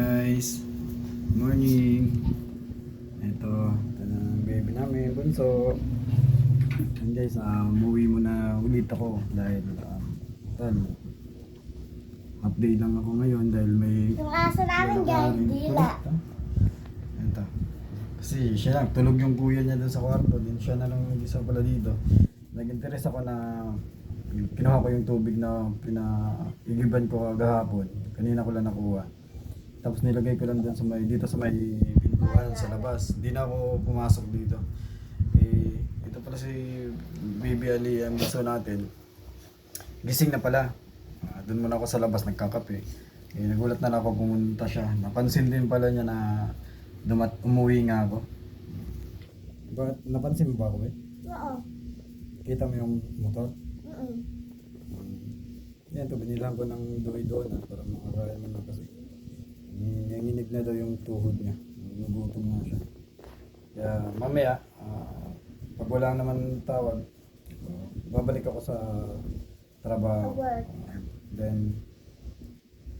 guys. Morning. Ito ito ang baby namin bunso. And guys um, umuwi muna ulit ako dahil um, tan, update lang ako ngayon dahil may yung aso namin guys dila. Ah. ito. Kasi siya lang tulog yung kuya niya dun sa kwarto din siya na lang nag-isa pala dito. Nag-interest ako na kinuha ko yung tubig na pinaigiban ko kagahapon. Kanina ko lang nakuha. Tapos nilagay ko lang dun sa may, dito sa may pintuan sa labas. Hindi na ako pumasok dito. Eh, ito pala si Baby Ali, ang gusto natin. Gising na pala. Ah, doon muna ako sa labas nagkakape. Eh, nagulat na lang ako pumunta siya. Napansin din pala niya na dumat umuwi nga ako. Bakit napansin mo ba ako eh? Oo. Kita mo yung motor? Mm-mm. Yan to, binilang ko ng doy doon para makakaya man lang kasi. Nanginig na daw yung tuhod niya. Nagutom nga siya. Kaya mamaya, ah, pag wala naman tawag, babalik ako sa trabaho. Ah, then,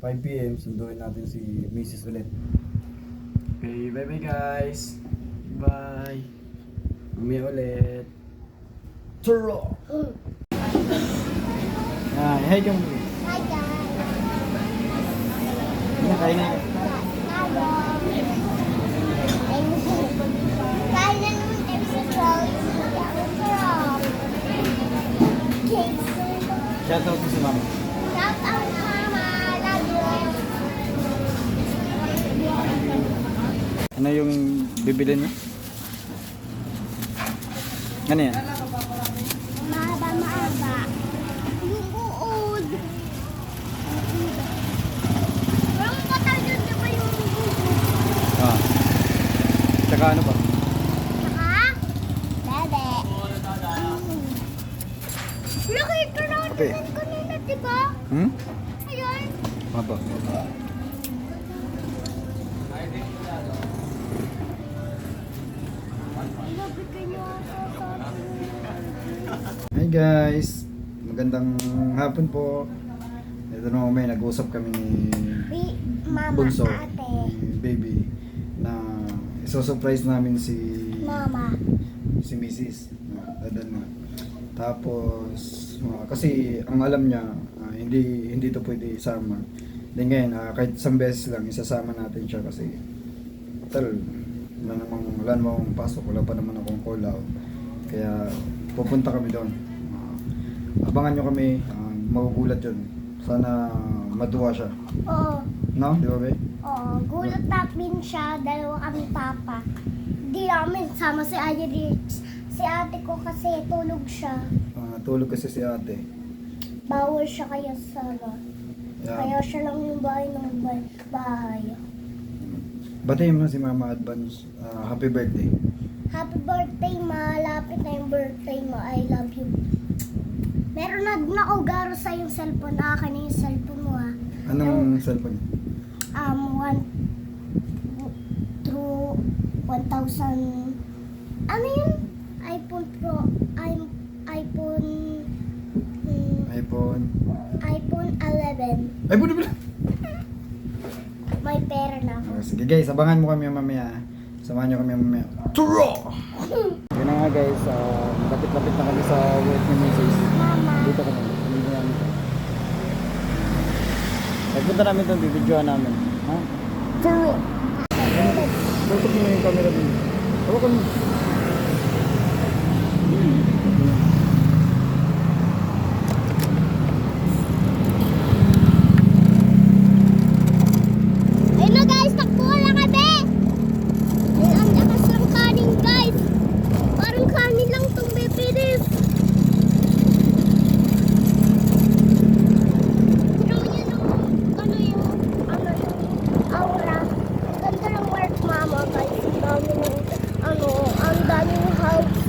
5 p.m. sunduin natin si Mrs. ulit. Okay, bye bye guys. Bye. Mamaya ulit. Mm. Ah, hey kang Hi guys. Kain na. Hello. Kain na naman tayo sa Charles. Ang sarap. Cakes. Shout out si mama. Shout out mama. Love you. Ano yung bibili niyo? Ano yan? Mahaba, mahaba. Yung uod. Parang katal yun, di ba yung uod? Ah. Tsaka ano pa? Saka, bebe. Mm. Nakita natin Okay. yun kanina, di ba? Hmm? Ayun. Apa? Nabigay niyo ako sa Hi guys! Magandang hapon po. Ito na may nag-usap kami ni Bunso, ate. ni baby, na isosurprise namin si Mama. si Mrs. Uh, Dadan nga. Tapos, ah, kasi ang alam niya, ah, hindi hindi to pwede isama. Then ngayon, ah, kahit isang beses lang, isasama natin siya kasi tal, wala namang, wala namang pasok, wala pa naman akong call out. Kaya pupunta kami doon. Ah, abangan nyo kami, ah, magugulat yun. Sana matuwa siya. Oo. No? Di ba, be? Oo. Gulat namin siya. Dalawa kami papa. Di namin sama si Aya Rich. Si ate ko kasi tulog siya. Ah, tulog kasi si ate. Bawal siya kaya sama. Kaya Kaya, siya lang yung bahay ng bay- bahay. batiin mo si Mama Advance. ah, happy birthday. Happy birthday, ma. Lapit na yung birthday mo. I love you. Meron na nakugaro sa yung cellphone. Akin na yung cellphone mo, ha. Anong cellphone? Um, one through 1,000. Ano yun? iPhone Pro. I'm, iPhone. mm, iPhone. iPhone 11. Ay, buti pala! May pera na ako. Oh, sige guys, abangan mo kami mamaya. Samahan nyo kami mamaya. Turo! Yun na nga guys, uh, lapit-lapit na kami sa work ni Mrs. Mama. Dito kami, hindi na Pagpunta namin itong bibidyoan namin. Ha? Turo. Tutok mo yung camera din. Hawakan mo. learning how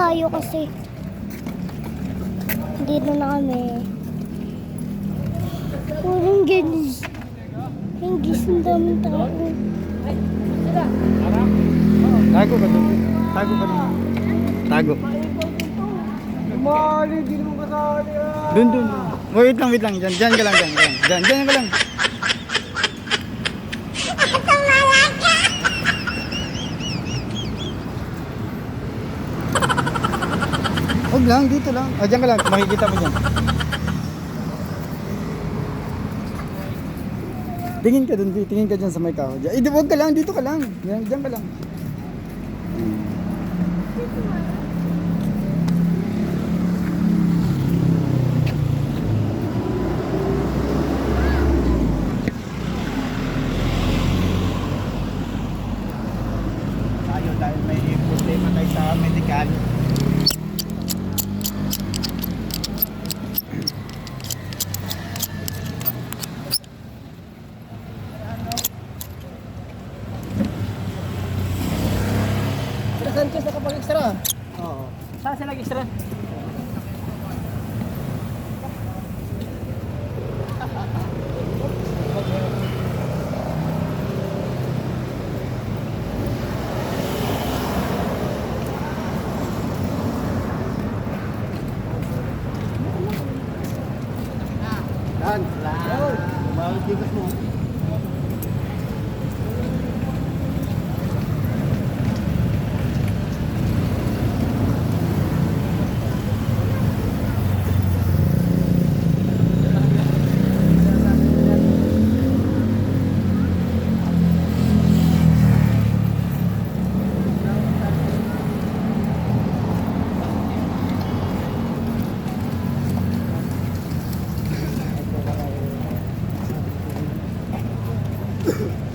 tayo kasi. Dito na kami. Parang gengis. Gengis ang daming tao. Tago ka doon. Tago ka doon. Tago. Mali, di naman kasali ah. Doon, doon. Wait lang, wait lang. Diyan, diyan ka lang. Diyan, diyan, diyan ka lang. Huwag lang, dito lang. O, diyan ka lang. Makikita mo diyan. Tingin ka dun, tingin ka dyan sa may kaho. Eh, huwag ka lang, dito ka lang. Diyan, diyan ka lang. Nakapag-extra. Oo. Saan sila nag-extra? Ugh.